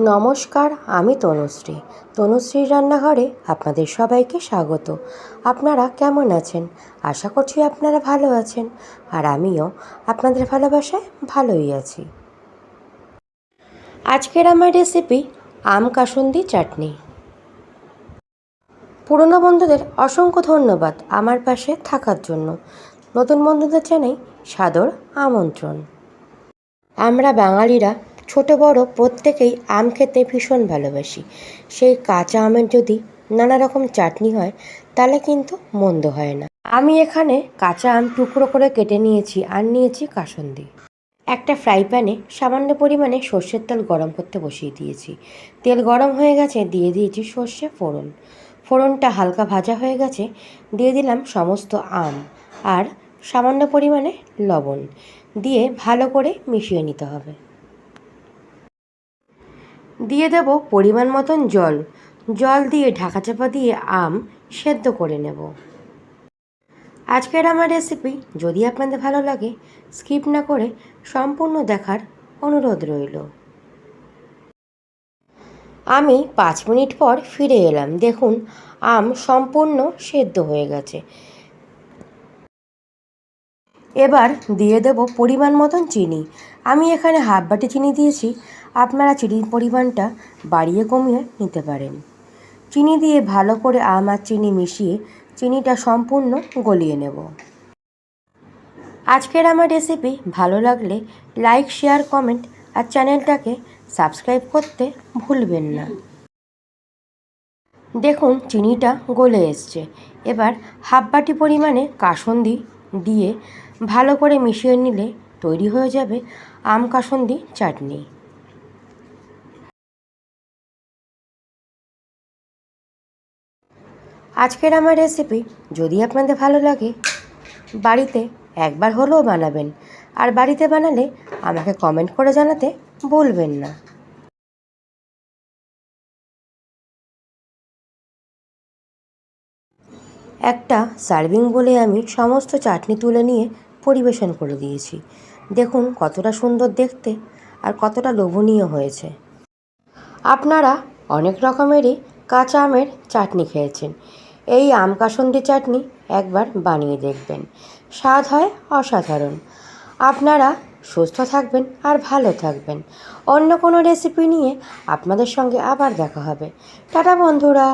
নমস্কার, আমি তনুশ্রী। তনুশ্রীর রান্নাঘরে আপনাদের সবাইকে স্বাগত। আপনারা কেমন আছেন? আশা করছি আপনারা ভালো আছেন। আর আমিও আপনাদের ভালোবাসায় ভালোই আছি। আজকের আমার রেসিপি আম কাসুন্দি চাটনি। পুরনো বন্ধুদের অসংখ্য ধন্যবাদ আমার পাশে থাকার জন্য। নতুন বন্ধুদের জানাই সাদর আমন্ত্রণ। আমরা বাঙালিরা ছোট বড় প্রত্যেকেই আম খেতে ভীষণ ভালোবাসি। সেই কাঁচা আমের যদি নানা রকম চাটনি হয়, তাহলে কিন্তু মন্দ হয় না। আমি এখানে কাঁচা আম টুকরো করে কেটে নিয়েছি আর নিয়েছি কাসন্দি। একটা ফ্রাই প্যানে সামান্য পরিমাণে সর্ষের তেল গরম করতে বসিয়ে দিয়েছি। তেল গরম হয়ে গেছে, দিয়ে দিয়েছি সর্ষে ফোড়ন। ফোড়নটা হালকা ভাজা হয়ে গেছে, দিয়ে দিলাম সমস্ত আম আর সামান্য পরিমাণে লবণ। দিয়ে ভালো করে মিশিয়ে নিতে হবে। দিয়ে দেব পরিমাণ মতন জল। জল দিয়ে ঢাকা চাপা দিয়ে আম সেদ্ধ করে নেব। আজকের আমার রেসিপি যদি আপনাদের ভালো লাগে স্কিপ না করে সম্পূর্ণ দেখার অনুরোধ রইল। আমি পাঁচ মিনিট পর ফিরে এলাম। দেখুন, আম সম্পূর্ণ সেদ্ধ হয়ে গেছে। এবার দিয়ে দেব পরিমাণ মতন চিনি। আমি এখানে হাফ বাটি চিনি দিয়েছি। আপনারা চিনির পরিমাণটা বাড়িয়ে কমিয়ে নিতে পারেন। চিনি দিয়ে ভালো করে আম আর চিনি মিশিয়ে চিনিটা সম্পূর্ণ গলিয়ে নেব। আজকের আমার রেসিপি ভালো লাগলে লাইক শেয়ার কমেন্ট আর চ্যানেলটাকে সাবস্ক্রাইব করতে ভুলবেন না। দেখুন চিনিটা গলে এসছে। এবার হাফ বাটি পরিমাণে কাসন্দি দিয়ে ভালো করে মিশিয়ে নিলে তৈরি হয়ে যাবে আম কাসন্দি চাটনি। আজকের আমার রেসিপি যদি আপনাদের ভালো লাগে, বাড়িতে একবার হলেও বানাবেন আর বাড়িতে বানালে আমাকে কমেন্ট করে জানাতে ভুলবেন না। একটা সার্ভিং বলে আমি সমস্ত চাটনি তুলে নিয়ে পরিবেশন করে দিয়েছি। দেখুন কতটা সুন্দর দেখতে আর কতটা লোভনীয় হয়েছে। আপনারা অনেক রকমেরই কাঁচা আমের চাটনি খেয়েছেন। এই আম কাসন্দি চাটনি একবার বানিয়ে দেখবেন। স্বাদ হয় অসাধারণ। আপনারা সুস্থ থাকবেন আর ভালো থাকবেন। অন্য কোনো রেসিপি নিয়ে আপনাদের সঙ্গে আবার দেখা হবে। টাটা বন্ধুরা।